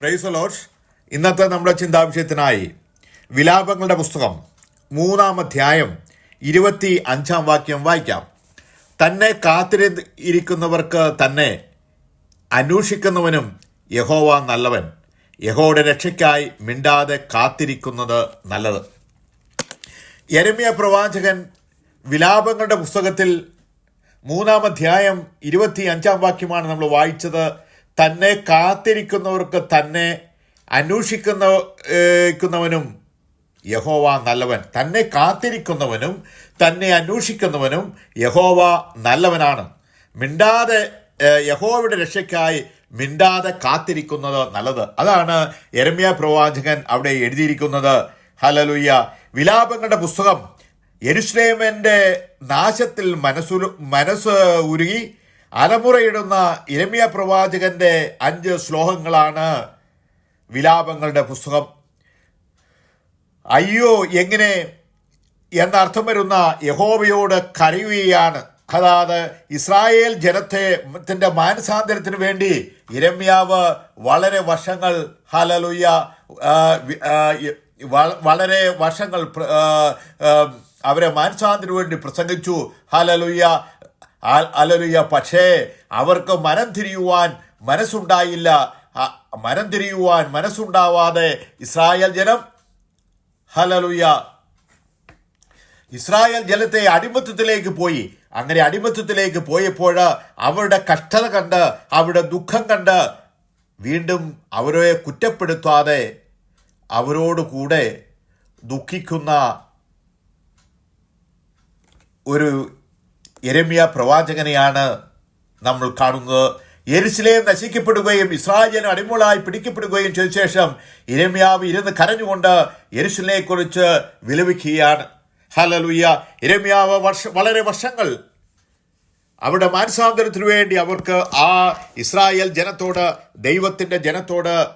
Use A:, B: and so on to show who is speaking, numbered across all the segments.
A: പ്രൈസലോഷ് ഇന്നത്തെ നമ്മുടെ ചിന്താവിഷയത്തിനായി വിലാപങ്ങളുടെ പുസ്തകം മൂന്നാം അധ്യായം ഇരുപത്തി അഞ്ചാം വാക്യം വായിക്കാം. തന്നെ കാത്തിരിക്കുന്നവർക്ക് തന്നെ അന്വേഷിക്കുന്നവനും യഹോവ നല്ലവൻ. യഹോയുടെ രക്ഷയ്ക്കായി മിണ്ടാതെ കാത്തിരിക്കുന്നത് നല്ലത്. യരമ്യ പ്രവാചകൻ വിലാപങ്ങളുടെ പുസ്തകത്തിൽ മൂന്നാം അധ്യായം ഇരുപത്തി അഞ്ചാം വാക്യമാണ് നമ്മൾ വായിച്ചത്. തന്നെ കാത്തിരിക്കുന്നവർക്ക് തന്നെ അന്വേഷിക്കുന്നവനും യഹോവ നല്ലവൻ. തന്നെ കാത്തിരിക്കുന്നവനും തന്നെ അന്വേഷിക്കുന്നവനും യഹോവ നല്ലവനാണ്. മിണ്ടാതെ യഹോവയുടെ രക്ഷയ്ക്കായി മിണ്ടാതെ കാത്തിരിക്കുന്നത് നല്ലത്. അതാണ് എരമ്യ പ്രവാചകൻ അവിടെ എഴുതിയിരിക്കുന്നത്. ഹലലുയ്യ വിലാപങ്ങളുടെ പുസ്തകം. യെരുശ്ലേമിന്റെ നാശത്തിൽ മനസ്സു മനസ്സ് ഉരുകി അലമുറയിടുന്ന ഇരമ്യ പ്രവാചകന്റെ അഞ്ച് ശ്ലോകങ്ങളാണ് വിലാപങ്ങളുടെ പുസ്തകം. അയ്യോ എങ്ങനെ? എന്നർത്ഥം വരുന്ന യഹോബയോട് കരയുകയാണ്. അതായത് ഇസ്രായേൽ ജനത്തെ ത്തിന്റെ മാനസാന്തരത്തിന് വേണ്ടി ഇരമ്യാവ് വളരെ വർഷങ്ങൾ ഹലലുയ്യ വളരെ വർഷങ്ങൾ അവരെ മാനസാന്തരത്തിന് വേണ്ടി പ്രസംഗിച്ചു. ഹലലുയ്യ ഹല്ലേലൂയ പക്ഷേ അവർക്ക് മനം തിരിയുവാൻ മനസ്സുണ്ടായില്ല. മനം തിരിയുവാൻ മനസ്സുണ്ടാവാതെ ഇസ്രായേൽ ജനം ഹലലുയ ഇസ്രായേൽ ജനത്തെ അടിമത്തത്തിലേക്ക് പോയി. അങ്ങനെ അടിമത്തത്തിലേക്ക് പോയപ്പോൾ അവരുടെ കഷ്ടത കണ്ട് അവരുടെ ദുഃഖം കണ്ട് വീണ്ടും അവരെ കുറ്റപ്പെടുത്താതെ അവരോട് കൂടെ ദുഃഖിക്കുന്ന ഒരു എരമ്യ പ്രവാചകനെയാണ് നമ്മൾ കാണുന്നത്. എരിശിലേം നശിക്കപ്പെടുകയും ഇസ്രായേൽ അടിമകളായി പിടിക്കപ്പെടുകയും ചെയ്ത ശേഷം ഇരമ്യാവ് ഇരുന്ന് കരഞ്ഞുകൊണ്ട് യെരുസലേനെ കുറിച്ച് വിലപിക്കുകയാണ്. ഹലലുയ്യ ഇരമ്യാവ് വർഷ വളരെ വർഷങ്ങൾ അവിടെ മാനസാന്തരത്തിനു വേണ്ടി അവർക്ക് ആ ഇസ്രായേൽ ജനത്തോട് ദൈവത്തിന്റെ ജനത്തോട്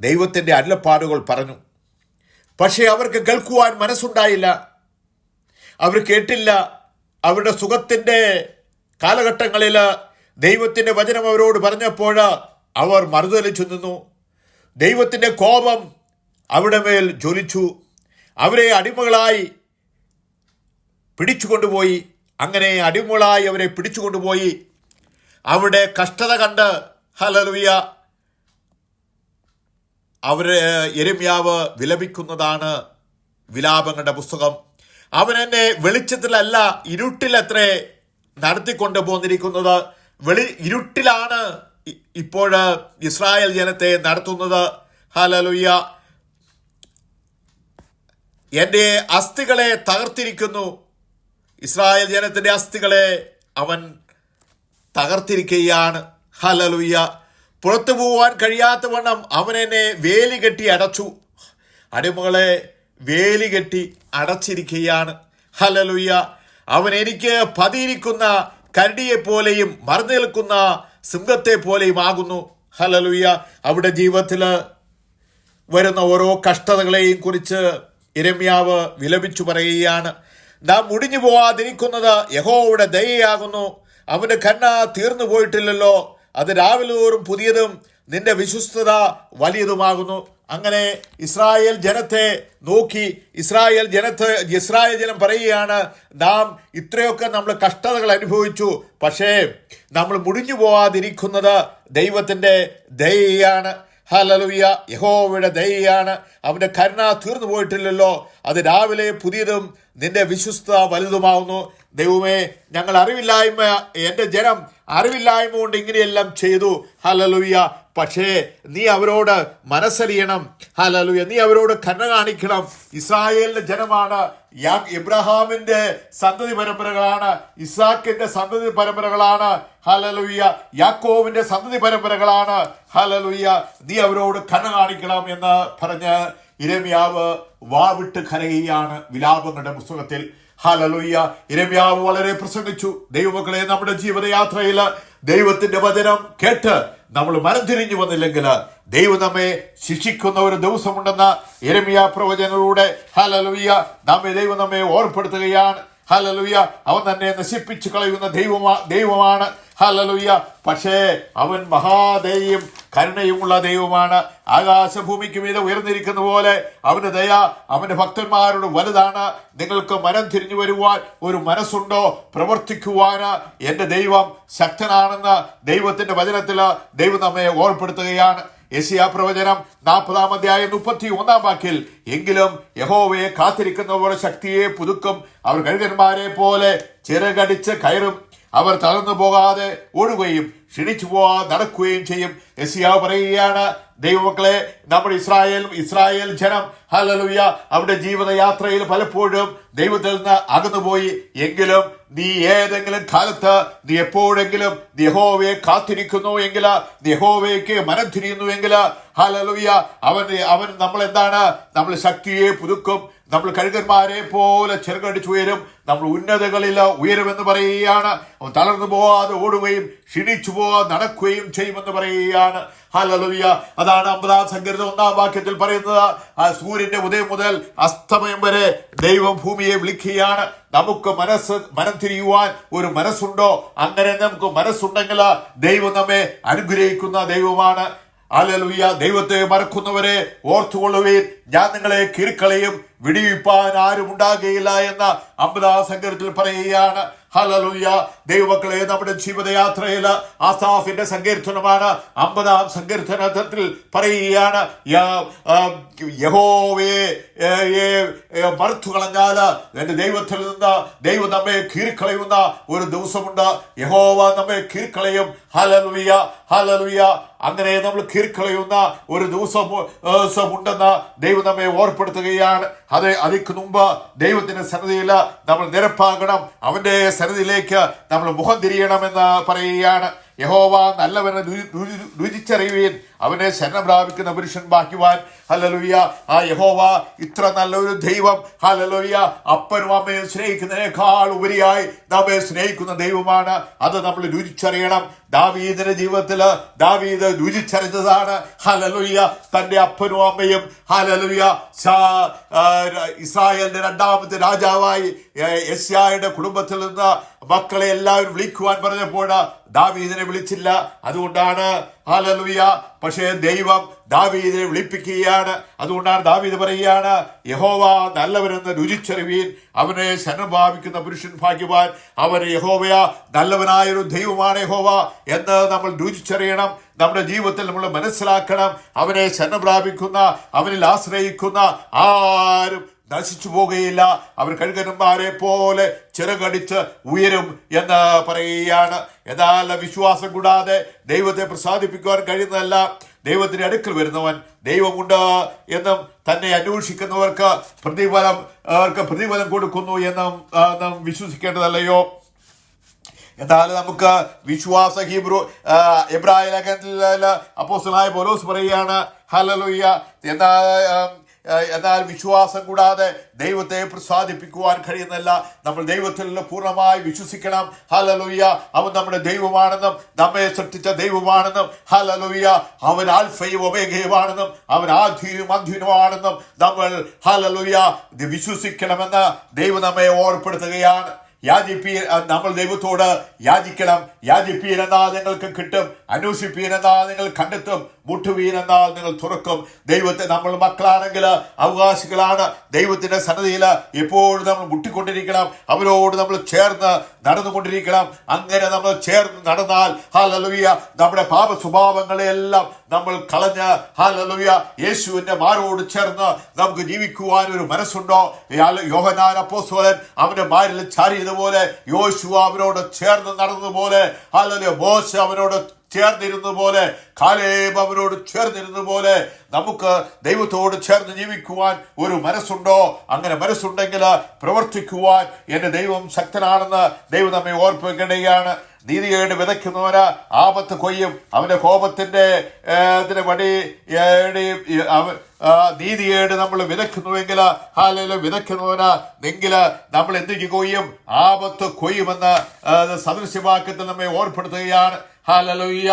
A: ദൈവത്തിന്റെ അല്ലപ്പാടുകൾ പറഞ്ഞു. പക്ഷേ അവർക്ക് കേൾക്കുവാൻ മനസ്സുണ്ടായില്ല. അവർ കേട്ടില്ല. അവരുടെ സുഖത്തിന്റെ കാലഘട്ടങ്ങളിൽ ദൈവത്തിന്റെ വചനം അവരോട് പറഞ്ഞപ്പോൾ അവർ മറുതലിച്ചു നിന്നു. ദൈവത്തിന്റെ കോപം അവിടെ മേൽ ജ്വലിച്ചു. അവരെ അടിമകളായി പിടിച്ചുകൊണ്ടുപോയി. അങ്ങനെ അടിമകളായി അവരെ പിടിച്ചുകൊണ്ടുപോയി. അവിടെ കഷ്ടത കണ്ട് ഹലലുയ അവരെ എരുമ്യാവ് വിലപിക്കുന്നതാണ് വിലാപങ്ങളുടെ പുസ്തകം. അവൻ എന്നെ വെളിച്ചത്തിലല്ല ഇരുട്ടിലത്രേ നടത്തിക്കൊണ്ടു പോന്നിരിക്കുന്നത്. വെളി ഇരുട്ടിലാണ് ഇപ്പോൾ ഇസ്രായേൽ ജനത്തെ നടത്തുന്നത്. ഹലലുയ്യ എന്റെ അസ്ഥികളെ തകർത്തിരിക്കുന്നു. ഇസ്രായേൽ ജനത്തിന്റെ അസ്ഥികളെ അവൻ തകർത്തിരിക്കുകയാണ്. ഹലലുയ്യ പുറത്തു പോവാൻ കഴിയാത്തവണ്ണം അവൻ എന്നെ വേലി കെട്ടി അടച്ചു. അടിമകളെ വേലി കെട്ടി അടച്ചിരിക്കുകയാണ്. ഹലലുയ്യ അവൻ എനിക്ക് പതിയിരിക്കുന്ന കരടിയെ പോലെയും മറന്നു നിൽക്കുന്ന സിംഹത്തെ പോലെയും ആകുന്നു ഹലലുയ്യ അവിടെ ജീവിതത്തിൽ വരുന്ന ഓരോ കഷ്ടതകളെയും കുറിച്ച് ഇരമ്യാവ് വിലപിച്ചു പറയുകയാണ്. നാം മുടിഞ്ഞു പോവാതിരിക്കുന്നത് യഹോയുടെ ദയയാകുന്നു. അവന്റെ കണ്ണ തീർന്നു പോയിട്ടില്ലല്ലോ. അത് രാവിലെ തോറും പുതിയതും നിന്റെ വിശ്വസ്തത വലിയതുമാകുന്നു. അങ്ങനെ ഇസ്രായേൽ ജനത്തെ നോക്കി ഇസ്രായേൽ ജനത്തെ ഇസ്രായേൽ ജനം പറയുകയാണ് നാം ഇത്രയൊക്കെ നമ്മൾ കഷ്ടതകൾ അനുഭവിച്ചു പക്ഷേ നമ്മൾ മുടിഞ്ഞു പോവാതിരിക്കുന്നത് ദൈവത്തിന്റെ ദയയാണ്. ഹലലുയ യഹോവയുടെ ദയയാണ്. അവന്റെ കരുണ തീർന്നു പോയിട്ടില്ലല്ലോ. അത് രാവിലെ പുതിയതും നിന്റെ വിശ്വസ്ത വലുതുമാവുന്നു. ദൈവമേ ഞങ്ങൾ അറിവില്ലായ്മ എന്റെ ജനം അറിവില്ലായ്മ കൊണ്ട് ഇങ്ങനെയെല്ലാം ചെയ്തു. ഹലലുയ പക്ഷേ നീ അവരോട് മനസ്സറിയണം ഹലലുയ നീ അവരോട് കരുണ കാണിക്കണം. ഇസ്രായേലിന്റെ ജനമാണ്. യാ ഇബ്രഹാമിന്റെ സന്തതി പരമ്പരകളാണ്. ഇസാക്കിന്റെ സന്തതി പരമ്പരകളാണ്. ഹലലുയ്യ യാക്കോവിന്റെ സന്തതി പരമ്പരകളാണ്. ഹലലുയ്യ നീ അവരോട് കരുണ കാണിക്കണം എന്ന് പറഞ്ഞ് ഇരമ്യാവ് വാവിട്ട് കരയുകയാണ് വിലാപങ്ങളുടെ പുസ്തകത്തിൽ. ഹലലുയ്യ ഇരമ്യാവ് വളരെ പ്രസംഗിച്ചു. ദൈവമക്കളെ നമ്മുടെ ജീവിതയാത്രയിൽ ദൈവത്തിന്റെ വചനം കേട്ട് നമ്മൾ മനം തിരിഞ്ഞു വന്നില്ലെങ്കിൽ ദൈവം നമ്മെ ശിക്ഷിക്കുന്ന ഒരു ദിവസമുണ്ടെന്ന ഇരമിയ പ്രവചനയിലൂടെ ഹലലുയ്യ നമ്മെ ദൈവം നമ്മെ ഓർപ്പെടുത്തുകയാണ് ഹലലുയ്യ അവൻ തന്നെ നശിപ്പിച്ചു കളയുന്ന ദൈവമാ ദൈവമാണ്. ഹലലുയ്യ പക്ഷേ അവൻ മഹാദയും കരുണയുമുള്ള ദൈവമാണ്. ആകാശഭൂമിക്ക് മീതെ ഉയർന്നിരിക്കുന്ന പോലെ അവന്റെ ദയ അവന്റെ ഭക്തന്മാരോട് വലുതാണ്. നിങ്ങൾക്ക് മനം തിരിഞ്ഞു വരുവാൻ ഒരു മനസ്സുണ്ടോ? പ്രവർത്തിക്കുവാന് എന്റെ ദൈവം ശക്തനാണെന്ന് ദൈവത്തിന്റെ വചനത്തിൽ ദൈവം നമ്മെ ഓർപ്പെടുത്തുകയാണ്. യശിയ പ്രവചനം നാൽപ്പതാം അധ്യായം മുപ്പത്തി ഒന്നാം വാക്കിൽ എങ്കിലും യഹോവയെ കാത്തിരിക്കുന്നവരുടെ ശക്തിയെ പുതുക്കും. അവർ കഴുകന്മാരെ പോലെ ചിറകടിച്ച് കയറും. അവർ തളർന്നു പോകാതെ ഓടുകയും ക്ഷണിച്ചു പോകാതെ നടക്കുകയും ചെയ്യും. യസിയാവ് പറയുകയാണ് ദൈവമക്കളെ നമ്മൾ ഇസ്രായേൽ ഇസ്രായേൽ ജനം ഹലലുയ അവരുടെ ജീവിതയാത്രയിൽ പലപ്പോഴും ദൈവത്തിൽ നിന്ന് അകന്നുപോയി. എങ്കിലും നീ ഏതെങ്കിലും കാലത്ത് നീ എപ്പോഴെങ്കിലും യഹോവയെ കാത്തിരിക്കുന്നു എങ്കിൽ യഹോവയ്ക്ക് മനം തിരിയുന്നു എങ്കിൽ ഹലലുയ അവൻ അവൻ നമ്മൾ എന്താണ് നമ്മൾ ശക്തിയെ പുതുക്കും നമ്മൾ കഴുകന്മാരെ പോലെ ചെറുകടിച്ചു ഉയരും. നമ്മൾ ഉന്നതകളിൽ ഉയരുമെന്ന് പറയുകയാണ്. അവൻ തളർന്നു പോവാതെ ഓടുകയും ക്ഷീണിച്ചു പോവാതെ നടക്കുകയും ചെയ്യുമെന്ന് പറയുകയാണ്. ഹലലുയ അതാണ് അമ്പതാം സങ്കീർത്ത ഒന്നാം വാക്യത്തിൽ പറയുന്നത്. ആ സൂര്യന്റെ ഉദയം മുതൽ അസ്തമയം വരെ ദൈവം ഭൂമിയെ വിളിക്കുകയാണ്. നമുക്ക് മനസ്സ് മനം തിരിയുവാൻ ഒരു മനസ്സുണ്ടോ? അങ്ങനെ നമുക്ക് മനസ്സുണ്ടെങ്കിൽ ദൈവം നമ്മെ അനുഗ്രഹിക്കുന്ന ദൈവമാണ്. അലലുയ ദൈവത്തെ മറക്കുന്നവരെ ഓർത്തുകൊള്ളുവീൻ. ഞാൻ നിങ്ങളെ കീഴ്ക്കളയും വിടിവിപ്പാൻ ആരും ഉണ്ടാകുകയില്ല എന്ന് അമ്പതാ സങ്കീർത്തിൽ പറയുകയാണ്. ഹലലുയ്യ ദൈവക്കളെ നമ്മുടെ ജീവിതയാത്രയിൽ ആസാഫിന്റെ സങ്കീർത്തനമാണ് അമ്പതാം സങ്കീർത്തനത്തിൽ പറയുകയാണ്. യഹോവയെ മറുത്തു കളഞ്ഞാൽ എന്റെ ദൈവത്തിൽ നിന്ന് ദൈവം നമ്മെ കീറിക്കളയുന്ന ഒരു ദിവസമുണ്ട്. യഹോവ നമ്മെ കീർക്കളയും ഹലലുയ്യ ഹലലുയ്യ അങ്ങനെ നമ്മൾ കീർക്കളയുന്ന ഒരു ദിവസം ഉണ്ടെന്ന് ദൈവം നമ്മെ ഓർപ്പെടുത്തുകയാണ്. അത് അതിക്ക് മുമ്പ് ദൈവത്തിന്റെ സന്നിധിയിൽ നമ്മൾ നിരപ്പാകണം. അവന്റെ സന്നിധിയിലേക്ക് നമ്മൾ മുഖം തിരിയണമെന്ന് പറയുകയാണ്. യഹോവ നല്ലവനെ രുചി- രുചി- രുചിച്ചറിയുകയും അവനെ ശരണം പ്രാപിക്കുന്ന പുരുഷൻ ബാക്കിവാൻ. ഹലലുയ്യ ആ യഹോവ ഇത്ര നല്ലൊരു ദൈവം. ഹലലുയ്യ അപ്പനും അമ്മയും സ്നേഹിക്കുന്നതിനേക്കാൾ ഉപരിയായി നമ്മെ സ്നേഹിക്കുന്ന ദൈവമാണ്. അത് നമ്മൾ രുചിച്ചറിയണം. ദാവീദിന്റെ ജീവിതത്തിൽ ദാവീദ് രുചിച്ചറിഞ്ഞതാണ്. ഹലലുയ്യ തന്റെ അപ്പനും അമ്മയും ഹലലുയ്യ ഇസ്രായേലിന്റെ രണ്ടാമത്തെ രാജാവായി യസ്യായുടെ കുടുംബത്തിൽ നിന്ന് മക്കളെ എല്ലാവരും വിളിക്കുവാൻ പറഞ്ഞപ്പോൾ ദാവീദിനെ വിളിച്ചില്ല. അതുകൊണ്ടാണ് ഹാലലുയ. പക്ഷേ ദൈവം ദാവീദിനെ വിളിപ്പിക്കുകയാണ്. അതുകൊണ്ടാണ് ദാവീദ് പറയുകയാണ് യഹോവ നല്ലവനെന്ന് രുചിച്ചറിവീൻ അവനെ ശരണം ഭാവിക്കുന്ന പുരുഷൻ ഭാഗ്യവാൻ അവൻ യഹോവയ. നല്ലവനായൊരു ദൈവമാണ് യഹോവ എന്ന് നമ്മൾ രുചിച്ചറിയണം. നമ്മുടെ ജീവിതത്തിൽ നമ്മൾ മനസ്സിലാക്കണം. അവനെ ശരണം പ്രാപിക്കുന്ന അവനിൽ ആശ്രയിക്കുന്ന ആരും നശിച്ചു പോകുകയില്ല അവർ കഴുകന്മാരെ പോലെ ചിറകടിച്ച് ഉയരും എന്ന് പറയുകയാണ് എന്നാൽ വിശ്വാസം കൂടാതെ ദൈവത്തെ പ്രസാദിപ്പിക്കുവാൻ കഴിയുന്നതല്ല. ദൈവത്തിന് അടുക്കൽ വരുന്നവൻ ദൈവമുണ്ട് എന്നും തന്നെ അന്വേഷിക്കുന്നവർക്ക് പ്രതിഫലം അവർക്ക് പ്രതിഫലം കൊടുക്കുന്നു എന്നും നാം വിശ്വസിക്കേണ്ടതല്ലയോ? എന്നാൽ നമുക്ക് വിശ്വാസ ഹീബ്രു എബ്രാഹിം അപ്പോസ്റ്റലായ പോലോസ് പറയുകയാണ് ഹലലുയ്യ ആ, എന്നാൽ വിശ്വാസം കൂടാതെ ദൈവത്തെ പ്രസാദിപ്പിക്കുവാൻ കഴിയുന്നില്ല നമ്മൾ ദൈവത്തിൽ പൂർണമായി വിശ്വസിക്കണം. ഹലലുയ്യ അവൻ നമ്മുടെ ദൈവമാണെന്നും നമ്മെ സൃഷ്ടിച്ച ദൈവമാണെന്നും ഹലലുയ്യ അവൻ ആൽഫയും ഒമേഘയുമാണെന്നും അവൻ ആധീനും അന്ധ്യനുമാണെന്നും നമ്മൾ ഹലലുയ്യ വിശ്വസിക്കണമെന്ന് ദൈവം നമ്മെ ഓർപ്പെടുത്തുകയാണ് യാചിപ്പീൻ നമ്മൾ ദൈവത്തോട് യാചിക്കണം. യാചിപ്പീൻ എന്നാൽ നിങ്ങൾക്ക് കിട്ടും. അന്വേഷിപ്പീൻ എന്നാൽ നിങ്ങൾ കണ്ടെത്തും. മുട്ടുവീൻ എന്നാൽ നിങ്ങൾ തുറക്കും. ദൈവത്തെ നമ്മൾ മക്കളാണെങ്കിൽ അവകാശികളാണ്. ദൈവത്തിന്റെ സന്നദ്ധിയിൽ എപ്പോഴും നമ്മൾ മുട്ടിക്കൊണ്ടിരിക്കണം. അവരോട് നമ്മൾ ചേർന്ന് നടന്നുകൊണ്ടിരിക്കണം. അങ്ങനെ നമ്മൾ ചേർന്ന് നടന്നാൽ ഹാലലുയ നമ്മുടെ പാപ സ്വഭാവങ്ങളെല്ലാം നമ്മൾ കളഞ്ഞ് ഹാലലുയ യേശുവിന്റെ മാരോട് ചേർന്ന് നമുക്ക് ജീവിക്കുവാൻ ഒരു മനസ്സുണ്ടോ യോഹനാൻ യോഹന്നാൻ അപ്പോസ്തലൻ അവന്റെ മാരിൽ ചാരിയതുപോലെ യോശുവ അവനോട് ചേർന്ന് നടന്നതുപോലെ. അല്ലെ മോശ അവനോട് ചേർന്നിരുന്ന പോലെ കാലേബ് അവരോട് ചേർന്നിരുന്ന പോലെ നമുക്ക് ദൈവത്തോട് ചേർന്ന് ജീവിക്കുവാൻ ഒരു മനസ്സുണ്ടോ? അങ്ങനെ മനസ്സുണ്ടെങ്കിൽ പ്രവർത്തിക്കുവാൻ എന്റെ ദൈവം ശക്തനാണെന്ന് ദൈവം നമ്മെ ഓർപ്പിക്കുകയാണ്. നീതികേട് വിതയ്ക്കുന്നവന് ആപത്ത് കൊയ്യും. അവന്റെ കോപത്തിന്റെ ഏ, ഇതിന് വടി നീതികേട് നമ്മൾ വിതയ്ക്കുന്നുവെങ്കിൽ ഹാലും വിതയ്ക്കുന്നവന്. എങ്കിൽ നമ്മൾ എന്തിക്ക് കൊയ്യും ആപത്ത് കൊയ്യുമെന്ന് സദൃശ്യവാക്യത്തിൽ നമ്മെ ഓർപ്പെടുത്തുകയാണ്. ഹാലലുയ്യ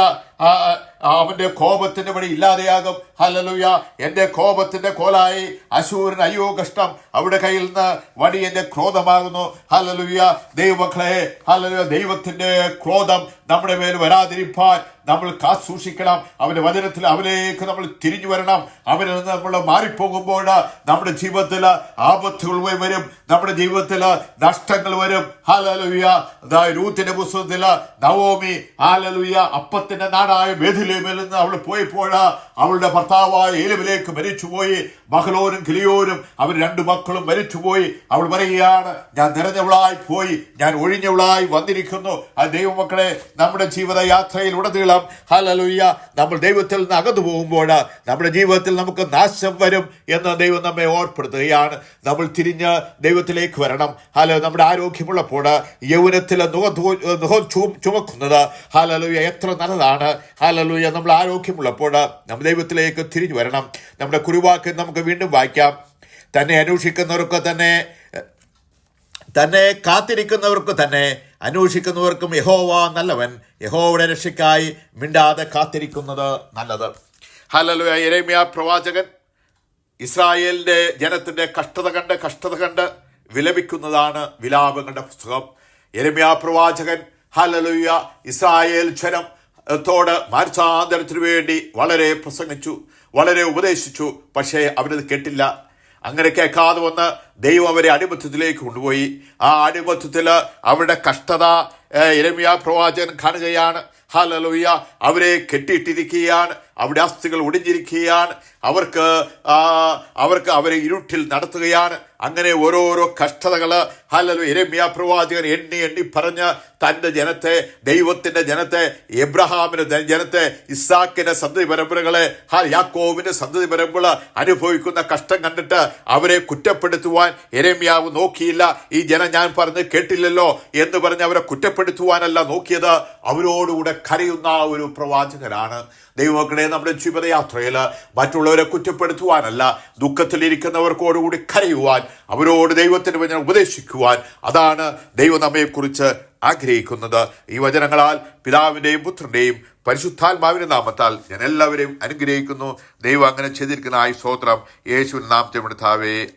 A: അവന്റെ കോപത്തിന്റെ വഴി ഇല്ലാതെയാകും. ഹലലുയ എന്റെ കോപത്തിന്റെ കോലായി. അശൂരൻ അയ്യോ കഷ്ടം. അവിടെ കയ്യിൽ നിന്ന് വടി എന്റെ ക്രോധമാകുന്നു. ഹലലുയ ദൈവമക്കളെ ഹലലുയ ദൈവത്തിന്റെ ക്രോധം നമ്മുടെ മേൽ വരാതിരിപ്പാൻ നമ്മൾ കാസൂക്ഷിക്കണം അവന്റെ വചനത്തിൽ അവലേക്ക് നമ്മൾ തിരിഞ്ഞു വരണം. അവനിൽ നിന്ന് നമ്മൾ മാറിപ്പോകുമ്പോൾ നമ്മുടെ ജീവിതത്തിൽ ആപത്തുകൾ വരും. നമ്മുടെ ജീവിതത്തിൽ നഷ്ടങ്ങൾ വരും. ഹാലലുയ രൂത്തിന്റെ പുസ്തകത്തിൽ നവോമി. ഹാലലുയ അപ്പത്തിന്റെ നാടായ മേധിലേമിൽ നിന്ന് അവൾ പോയപ്പോൾ അവളുടെ ഭർത്താവായ ഏലുവിലേക്ക് മരിച്ചുപോയി. മകളോരും കിളിയോരും അവർ രണ്ടു മക്കളും മരിച്ചുപോയി. അവൾ പറയുകയാണ് ഞാൻ നിറഞ്ഞവളായി പോയി. ഞാൻ ഒഴിഞ്ഞവളായി വന്നിരിക്കുന്നു. ആ ദൈവമക്കളെ നമ്മുടെ ജീവിതയാത്രയിൽ ഉടനീളം ഹലലുയ്യ നമ്മൾ ദൈവത്തിൽ നിന്ന് അകന്നു പോകുമ്പോൾ നമ്മുടെ ജീവിതത്തിൽ നമുക്ക് നാശം വരും എന്ന് ദൈവം നമ്മെ ഓർപ്പെടുത്തുകയാണ്. നമ്മൾ തിരിഞ്ഞ് ദൈവത്തിലേക്ക് വരണം. ഹലോ നമ്മുടെ ആരോഗ്യമുള്ളപ്പോൾ യൗവനത്തിൽ നുഖ നുഖ ചുമക്കുന്നത് ഹലലുയ്യ എത്ര നല്ലതാണ്. ഹലലുയ നമ്മൾ ആരോഗ്യമുള്ളപ്പോൾ നമ്മൾ ദൈവത്തിലേക്ക് തിരിഞ്ഞു വരണം. നമ്മുടെ കുരുവാക്ക് നമുക്ക് വീണ്ടും വായിക്കാം. തന്നെ അന്വേഷിക്കുന്നവർക്ക് തന്നെ തന്നെ കാത്തിരിക്കുന്നവർക്ക് തന്നെ അന്വേഷിക്കുന്നവർക്കും യഹോവ നല്ലവൻ യഹോവയുടെ രക്ഷയ്ക്കായി മിണ്ടാതെ കാത്തിരിക്കുന്നത് നല്ലത്. ഹലലു എരേമ്യ പ്രവാചകൻ ഇസ്രായേലിന്റെ ജനത്തിന്റെ കഷ്ടത കണ്ട് കഷ്ടത കണ്ട് വിലപിക്കുന്നതാണ് വിലാപങ്ങളുടെ പുസ്തകം. എരമ്യാ പ്രവാചകൻ ഹലലുയ ഇസ്രായേൽ ജനം ത്തോട് മാനസാന്തരത്തിനു വേണ്ടി വളരെ പ്രസംഗിച്ചു വളരെ ഉപദേശിച്ചു. പക്ഷേ അവരത് കേട്ടില്ല. അങ്ങനെ കേൾക്കാതെ വന്ന് ദൈവം അവരെ അടിമത്തത്തിലേക്ക് കൊണ്ടുപോയി. ആ അടിമത്തത്തിൽ അവരുടെ കഷ്ടത ഇരമിയ പ്രവാചകൻ കാണുകയാണ്. ഹലലുയ അവരെ കെട്ടിയിട്ടിരിക്കുകയാണ്. അവിടെ അസ്ഥികൾ ഒടിഞ്ഞിരിക്കുകയാണ്. അവർക്ക് അവർക്ക് അവരെ ഇരുട്ടിൽ നടത്തുകയാണ്. അങ്ങനെ ഓരോരോ കഷ്ടതകൾ ഹലോ ഇരമ്യ പ്രവാചകൻ എണ്ണി എണ്ണി പറഞ്ഞ് തന്റെ ജനത്തെ ദൈവത്തിന്റെ ജനത്തെ എബ്രഹാമിന്റെ ജനത്തെ ഇസാക്കിന്റെ സന്തതി പരമ്പരകളെ ഹാ യാക്കോവിന്റെ സന്തതി പരമ്പര അനുഭവിക്കുന്ന കഷ്ടം കണ്ടിട്ട് അവരെ കുറ്റപ്പെടുത്തുവാൻ എരമ്യാവ് നോക്കിയില്ല. ഈ ജനം ഞാൻ പറഞ്ഞ് കേട്ടില്ലല്ലോ എന്ന് പറഞ്ഞ് അവരെ കുറ്റപ്പെടുത്തുവാനല്ല നോക്കിയത്. അവരോടുകൂടെ കരയുന്ന ഒരു പ്രവാചകനാണ്. ദൈവമക്കളെ നമ്മുടെ ജീവിതയാത്രയിൽ മറ്റുള്ളവരെ കുറ്റപ്പെടുത്തുവാനല്ല ദുഃഖത്തിലിരിക്കുന്നവർക്കോടുകൂടി കരയുവാൻ അവരോട് ദൈവത്തിന് വചനം ഉപദേശിക്കുവാൻ അതാണ് ദൈവം നമ്മെക്കുറിച്ച് ആഗ്രഹിക്കുന്നത്. ഈ വചനങ്ങളാൽ പിതാവിന്റെയും പുത്രന്റെയും പരിശുദ്ധാത്മാവിന്റെ നാമത്താൽ ഞാൻ എല്ലാവരെയും അനുഗ്രഹിക്കുന്നു. ദൈവം അങ്ങനെ ചെയ്തിരിക്കുന്ന ആയി സ്തോത്രം. യേശുവിൻ നാമത്തെ വിടുത്താവേ